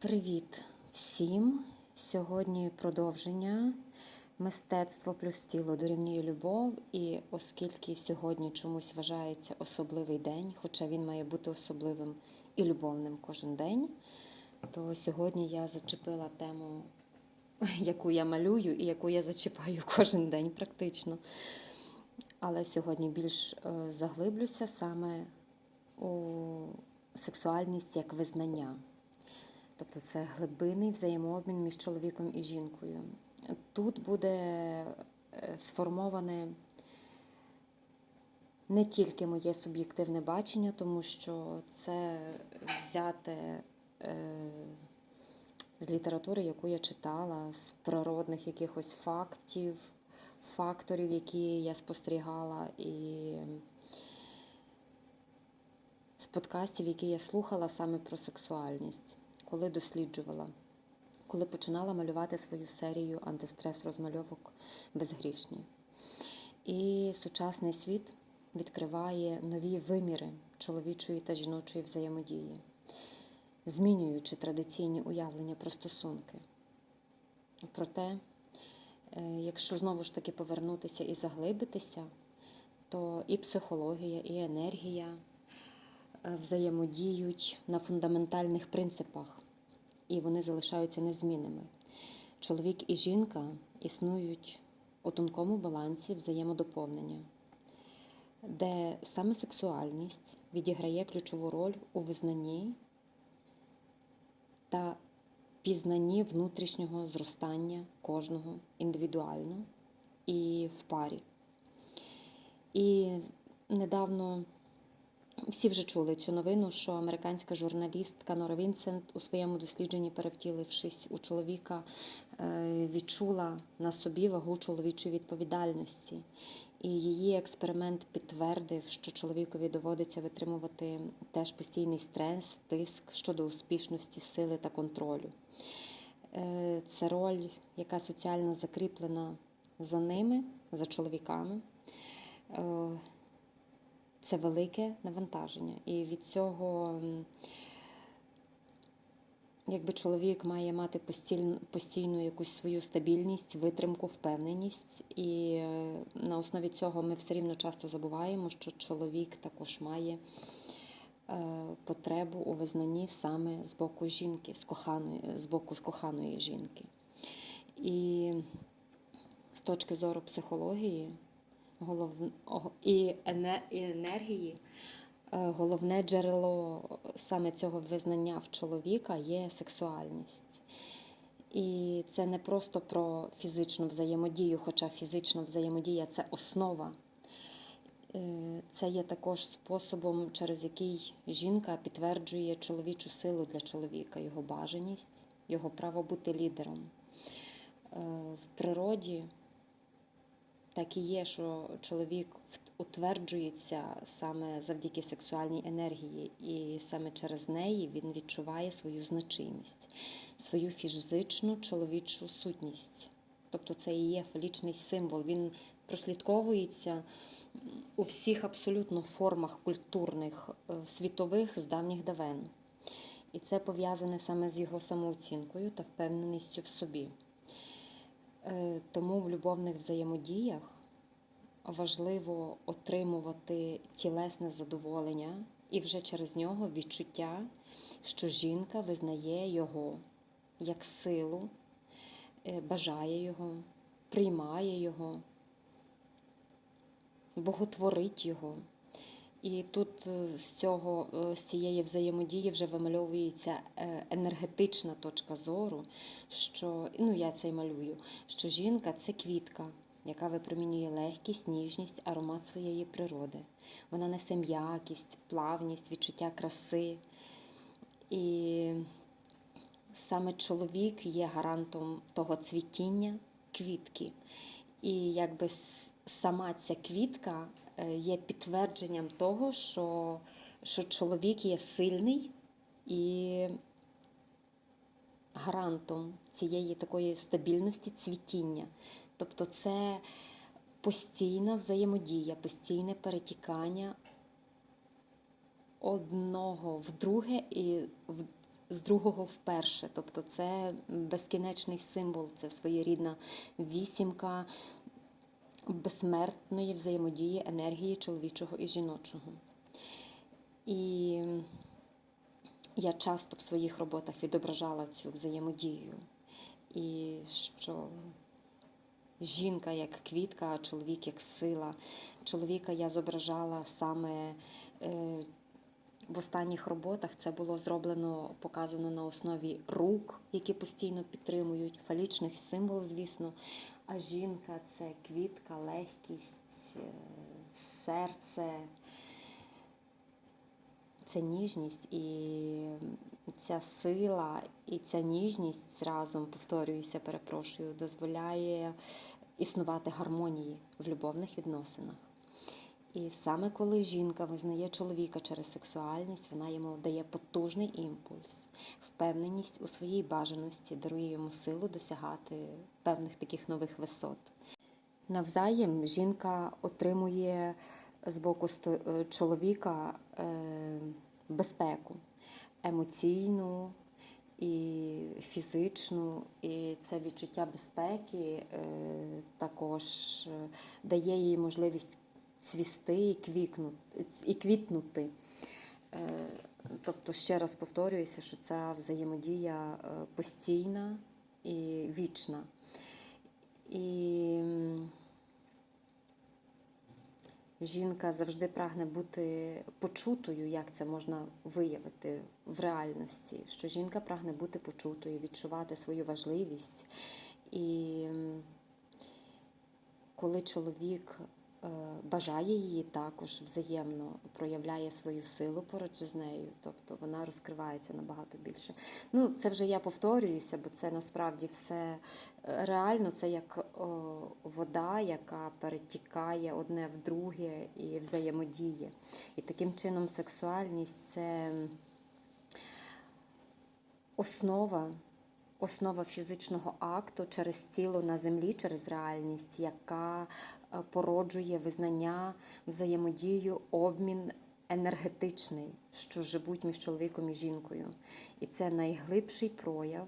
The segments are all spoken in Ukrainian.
Привіт всім! Сьогодні продовження мистецтво плюс тіло дорівнює любов. І оскільки сьогодні чомусь вважається особливий день, хоча він має бути особливим і любовним кожен день, то сьогодні я зачепила тему, яку я малюю і яку я зачіпаю кожен день практично. Але сьогодні більш е, заглиблюся саме у сексуальність як визнання. Тобто це глибинний взаємообмін між чоловіком і жінкою. Тут буде е, сформоване не тільки моє суб'єктивне бачення, тому що це взяте е, з літератури, яку я читала, з природних якихось фактів, факторів, які я спостерігала, і з подкастів, які я слухала саме про сексуальність коли досліджувала, коли починала малювати свою серію антистрес розмальовок безгрішні. І сучасний світ відкриває нові виміри чоловічої та жіночої взаємодії, змінюючи традиційні уявлення про стосунки. Проте, е, якщо знову ж таки повернутися і заглибитися, то і психологія, і енергія взаємодіють на фундаментальних принципах, і вони залишаються незмінними. Чоловік і жінка існують у тонкому балансі взаємодоповнення, де саме сексуальність відіграє ключову роль у визнанні та пізнанні внутрішнього зростання кожного індивідуально і в парі. І недавно всі вже чули цю новину, що американська журналістка Нора Вінсент у своєму дослідженні, перевтілившись у чоловіка, е, відчула на собі вагу чоловічої відповідальності. І її експеримент підтвердив, що чоловікові доводиться витримувати теж постійний стрес, тиск щодо успішності, сили та контролю. Е, це роль, яка соціально закріплена за ними, за чоловіками. Це велике навантаження. І від цього, якби чоловік має мати постійну, постійну якусь свою стабільність, витримку, впевненість. І е, на основі цього ми все рівно часто забуваємо, що чоловік також має е, потребу у визнанні саме з боку жінки, з коханої, з боку з коханої жінки. І з точки зору психології головне, і енергії, е, головне джерело саме цього визнання в чоловіка є сексуальність. І це не просто про фізичну взаємодію, хоча фізична взаємодія це основа. Е, це є також способом, через який жінка підтверджує чоловічу силу для чоловіка, його бажаність, його право бути лідером. Е, в природі так і є, що чоловік утверджується саме завдяки сексуальній енергії, і саме через неї він відчуває свою значимість, свою фізичну чоловічу сутність. Тобто це і є фалічний символ. Він прослідковується у всіх абсолютно формах культурних, е, світових з давніх давен. І це пов'язане саме з його самооцінкою та впевненістю в собі. Е, тому в любовних взаємодіях важливо отримувати тілесне задоволення і вже через нього відчуття, що жінка визнає його як силу, е, бажає його, приймає його, боготворить його. І тут е, з цього, з цієї взаємодії вже вимальовується енергетична точка зору, що ну я це й малюю, що жінка це квітка, яка випромінює легкість, ніжність, аромат своєї природи. Вона несе м'якість, плавність, відчуття краси. І саме чоловік є гарантом того цвітіння квітки. І якби сама ця квітка е, є підтвердженням того, що, що чоловік є сильний і гарантом цієї такої стабільності цвітіння. Тобто це постійна взаємодія, постійне перетікання одного в друге і з другого вперше. Тобто це безкінечний символ, це своєрідна вісімка безсмертної взаємодії енергії чоловічого і жіночого. І я часто в своїх роботах відображала цю взаємодію. І що жінка як квітка, а чоловік як сила. Чоловіка я зображала саме е, в останніх роботах. Це було зроблено, показано на основі рук, які постійно підтримують, фалічних символ, звісно. А жінка це квітка, легкість, е, серце. Це ніжність і ця сила, і ця ніжність разом, повторююся, перепрошую, дозволяє існувати гармонії в любовних відносинах. І саме коли жінка визнає чоловіка через сексуальність, вона йому дає потужний імпульс, впевненість у своїй бажаності, дарує йому силу досягати певних таких нових висот. Навзаєм жінка отримує з боку е, чоловіка е, безпеку емоційну і фізичну, і це відчуття безпеки е, також дає їй можливість цвісти і квікнути, і квітнути. Е, Тобто, ще раз повторююся, що ця взаємодія е, постійна і вічна. І жінка завжди прагне бути почутою, як це можна виявити в реальності, що жінка прагне бути почутою, відчувати свою важливість. І коли чоловік бажає її також взаємно проявляє свою силу поруч з нею, тобто вона розкривається набагато більше. Ну, це вже я повторююся, бо це насправді все е, реально, це як о, вода, яка перетікає одне в друге і взаємодіє. І таким чином сексуальність це основа. Основа фізичного акту через тіло на землі, через реальність, яка е, породжує визнання, взаємодію, обмін енергетичний, що живуть між чоловіком і жінкою. І це найглибший прояв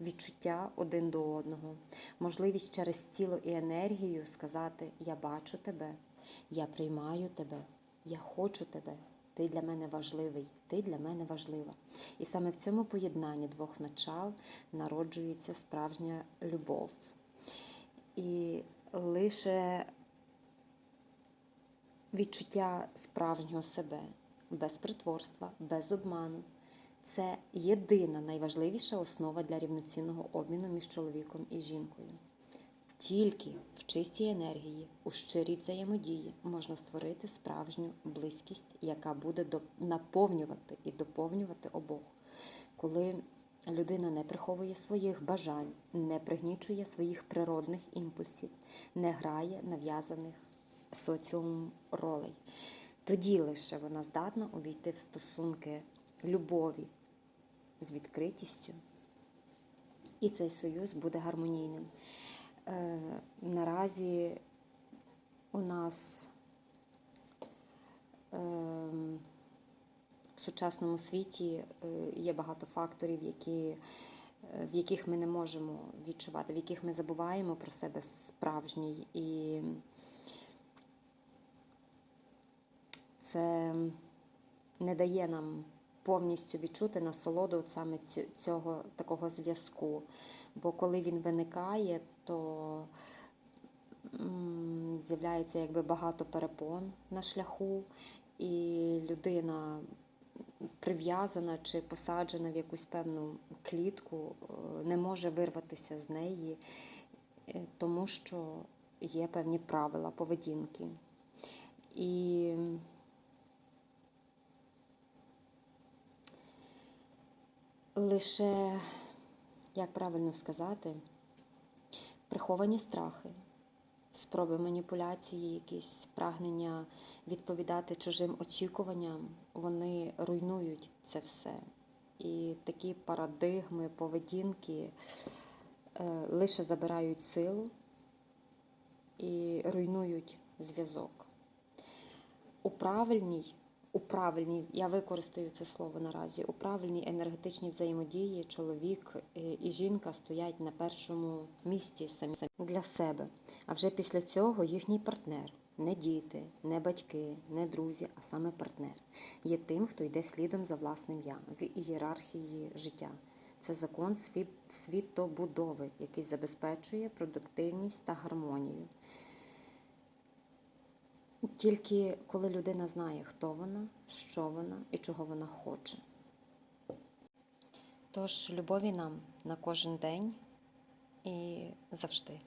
відчуття один до одного, можливість через тіло і енергію сказати: Я бачу тебе, я приймаю тебе, я хочу тебе. Ти для мене важливий, ти для мене важлива. І саме в цьому поєднанні двох начал народжується справжня любов. І лише відчуття справжнього себе, без притворства, без обману. Це єдина найважливіша основа для рівноцінного обміну між чоловіком і жінкою. Тільки в чистій енергії, у щирій взаємодії можна створити справжню близькість, яка буде наповнювати і доповнювати обох. Коли людина не приховує своїх бажань, не пригнічує своїх природних імпульсів, не грає нав'язаних соціумом ролей, тоді лише вона здатна увійти в стосунки любові з відкритістю, і цей союз буде гармонійним. Е, наразі у нас в сучасному світі е, є багато факторів, які, е, в яких ми не можемо відчувати, в яких ми забуваємо про себе справжній. І це не дає нам повністю відчути насолоду от саме цього такого зв'язку. Бо коли він виникає, то з'являється якби багато перепон на шляху, і людина прив'язана чи посаджена в якусь певну клітку, е, не може вирватися з неї, е, тому що є певні правила поведінки. І лише, як правильно сказати, приховані страхи, спроби маніпуляції, якісь прагнення відповідати чужим очікуванням, вони руйнують це все. І такі парадигми поведінки е, лише забирають силу і руйнують зв'язок. У правильній у правильній, я використаю це слово наразі, у правильній енергетичній взаємодії чоловік е, і жінка стоять на першому місці самі для себе. А вже після цього їхній партнер, не діти, не батьки, не друзі, а саме партнер, є тим, хто йде слідом за власним я в ієрархії життя. Це закон світобудови, який забезпечує продуктивність та гармонію. Тільки коли людина знає, хто вона, що вона і чого вона хоче. Тож любові нам на кожен день і завжди.